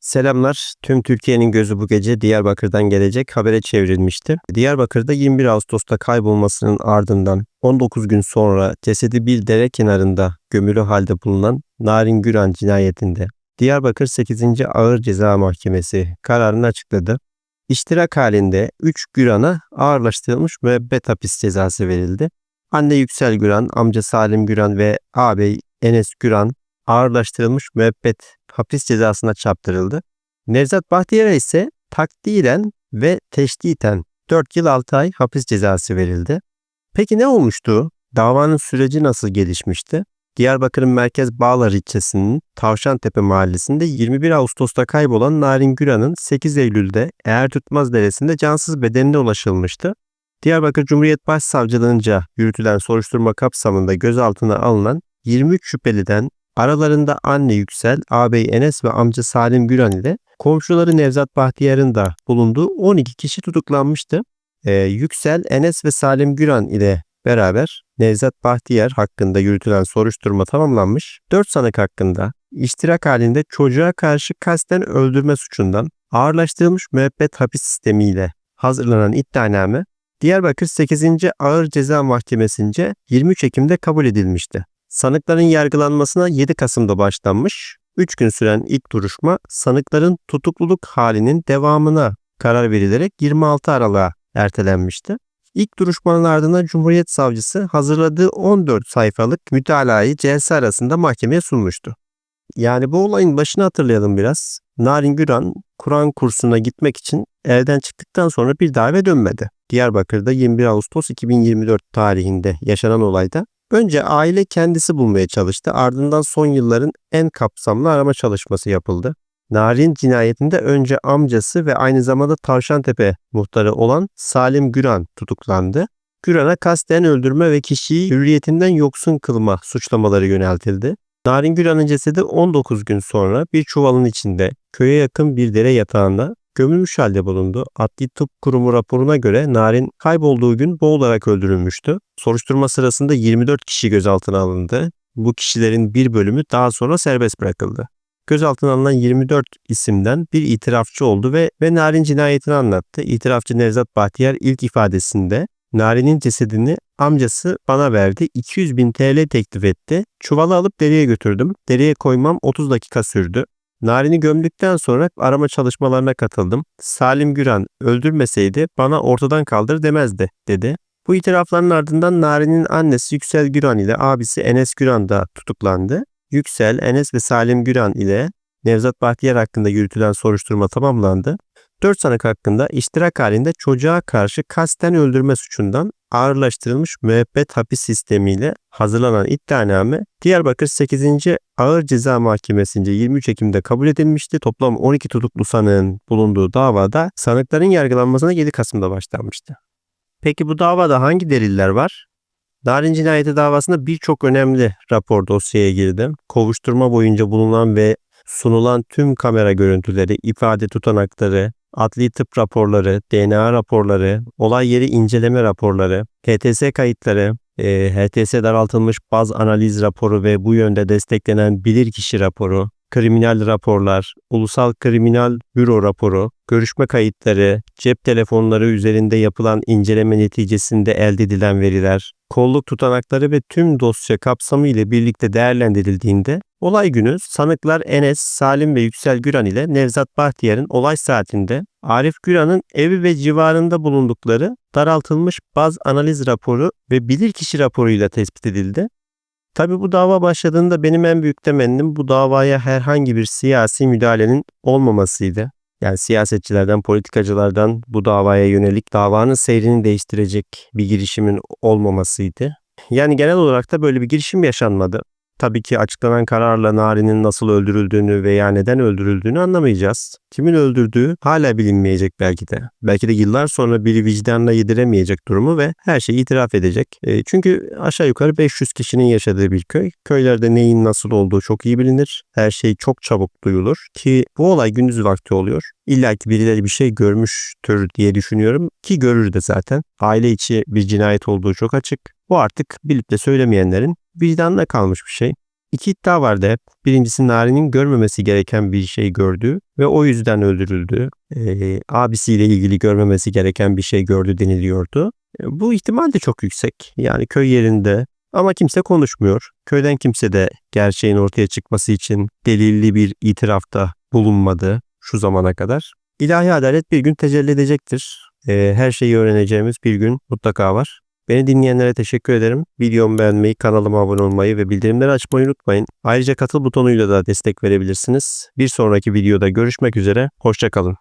Selamlar. Tüm Türkiye'nin gözü bu gece Diyarbakır'dan gelecek habere çevrilmişti. Diyarbakır'da 21 Ağustos'ta kaybolmasının ardından 19 gün sonra cesedi bir dere kenarında gömülü halde bulunan Narin Güran cinayetinde Diyarbakır 8. Ağır Ceza Mahkemesi kararını açıkladı. İştirak halinde 3 Güran'a ağırlaştırılmış müebbet hapis cezası verildi. Anne Yüksel Güran, amca Salim Güran ve ağabey Enes Güran ağırlaştırılmış müebbet hapis cezasına çarptırıldı. Nevzat Bahtiyar'a ise takdiren ve teşditen 4 yıl 6 ay hapis cezası verildi. Peki ne olmuştu? Davanın süreci nasıl gelişmişti? Diyarbakır'ın merkez Bağlar ilçesinin Tavşantepe mahallesinde 21 Ağustos'ta kaybolan Narin Güran'ın 8 Eylül'de Eğer Tutmaz Deresi'nde cansız bedenine ulaşılmıştı. Diyarbakır Cumhuriyet Başsavcılığınca yürütülen soruşturma kapsamında gözaltına alınan 23 şüpheliden aralarında anne Yüksel, ağabey Enes ve amca Salim Güran ile komşuları Nevzat Bahtiyar'ın da bulunduğu 12 kişi tutuklanmıştı. Ee, Yüksel, Enes ve Salim Güran ile beraber Nevzat Bahtiyar hakkında yürütülen soruşturma tamamlanmış. 4 sanık hakkında iştirak halinde çocuğa karşı kasten öldürme suçundan ağırlaştırılmış müebbet hapis sistemiyle hazırlanan iddianame Diyarbakır 8. Ağır Ceza Mahkemesi'nce 23 Ekim'de kabul edilmişti. Sanıkların yargılanmasına 7 Kasım'da başlanmış. 3 gün süren ilk duruşma sanıkların tutukluluk halinin devamına karar verilerek 26 Aralık'a ertelenmişti. İlk duruşmanın ardından Cumhuriyet Savcısı hazırladığı 14 sayfalık mütalayı celse arasında mahkemeye sunmuştu. Yani bu olayın başını hatırlayalım biraz. Narin Güran Kur'an kursuna gitmek için evden çıktıktan sonra bir daha eve dönmedi. Diyarbakır'da 21 Ağustos 2024 tarihinde yaşanan olayda önce aile kendisi bulmaya çalıştı. Ardından son yılların en kapsamlı arama çalışması yapıldı. Narin cinayetinde önce amcası ve aynı zamanda Tavşantepe muhtarı olan Salim Güran tutuklandı. Güran'a kasten öldürme ve kişiyi hürriyetinden yoksun kılma suçlamaları yöneltildi. Narin Güran'ın cesedi 19 gün sonra bir çuvalın içinde köye yakın bir dere yatağında gömülmüş halde bulundu. Adli Tıp Kurumu raporuna göre Narin kaybolduğu gün boğularak öldürülmüştü. Soruşturma sırasında 24 kişi gözaltına alındı. Bu kişilerin bir bölümü daha sonra serbest bırakıldı. Gözaltına alınan 24 isimden bir itirafçı oldu ve, ve Narin cinayetini anlattı. İtirafçı Nevzat Bahtiyar ilk ifadesinde Narin'in cesedini amcası bana verdi. 200 bin TL teklif etti. Çuvalı alıp dereye götürdüm. Dereye koymam 30 dakika sürdü. Narin'i gömdükten sonra arama çalışmalarına katıldım. Salim Güran öldürmeseydi bana ortadan kaldır demezdi dedi. Bu itirafların ardından Narin'in annesi Yüksel Güran ile abisi Enes Güran da tutuklandı. Yüksel, Enes ve Salim Güran ile Nevzat Bahtiyar hakkında yürütülen soruşturma tamamlandı. 4 sanık hakkında iştirak halinde çocuğa karşı kasten öldürme suçundan ağırlaştırılmış müebbet hapis sistemiyle hazırlanan iddianame Diyarbakır 8. Ağır Ceza Mahkemesi'nce 23 Ekim'de kabul edilmişti. Toplam 12 tutuklu sanığın bulunduğu davada sanıkların yargılanmasına 7 Kasım'da başlanmıştı. Peki bu davada hangi deliller var? Narin cinayeti davasında birçok önemli rapor dosyaya girdi. Kovuşturma boyunca bulunan ve sunulan tüm kamera görüntüleri, ifade tutanakları, adli tıp raporları, DNA raporları, olay yeri inceleme raporları, HTS kayıtları, e, HTS daraltılmış baz analiz raporu ve bu yönde desteklenen bilirkişi raporu, kriminal raporlar, ulusal kriminal büro raporu, görüşme kayıtları, cep telefonları üzerinde yapılan inceleme neticesinde elde edilen veriler, kolluk tutanakları ve tüm dosya kapsamı ile birlikte değerlendirildiğinde olay günü sanıklar Enes, Salim ve Yüksel Güran ile Nevzat Bahtiyar'ın olay saatinde Arif Güran'ın evi ve civarında bulundukları daraltılmış baz analiz raporu ve bilirkişi raporuyla tespit edildi. Tabi bu dava başladığında benim en büyük temennim bu davaya herhangi bir siyasi müdahalenin olmamasıydı. Yani siyasetçilerden, politikacılardan bu davaya yönelik davanın seyrini değiştirecek bir girişimin olmamasıydı. Yani genel olarak da böyle bir girişim yaşanmadı. Tabii ki açıklanan kararla Nari'nin nasıl öldürüldüğünü veya neden öldürüldüğünü anlamayacağız. Kimin öldürdüğü hala bilinmeyecek belki de. Belki de yıllar sonra biri vicdanla yediremeyecek durumu ve her şeyi itiraf edecek. E, çünkü aşağı yukarı 500 kişinin yaşadığı bir köy. Köylerde neyin nasıl olduğu çok iyi bilinir. Her şey çok çabuk duyulur ki bu olay gündüz vakti oluyor. İlla ki birileri bir şey görmüştür diye düşünüyorum ki görür de zaten. Aile içi bir cinayet olduğu çok açık. Bu artık bilip de söylemeyenlerin vicdanına kalmış bir şey. İki iddia vardı hep. Birincisi Nari'nin görmemesi gereken bir şey gördü ve o yüzden öldürüldü. Ee, abisiyle ilgili görmemesi gereken bir şey gördü deniliyordu. E, Bu ihtimal de çok yüksek. Yani köy yerinde ama kimse konuşmuyor. Köyden kimse de gerçeğin ortaya çıkması için delilli bir itirafta bulunmadı şu zamana kadar. İlahi adalet bir gün tecelli edecektir. Ee, her şeyi öğreneceğimiz bir gün mutlaka var. Beni dinleyenlere teşekkür ederim. Videomu beğenmeyi, kanalıma abone olmayı ve bildirimleri açmayı unutmayın. Ayrıca katıl butonuyla da destek verebilirsiniz. Bir sonraki videoda görüşmek üzere. Hoşçakalın.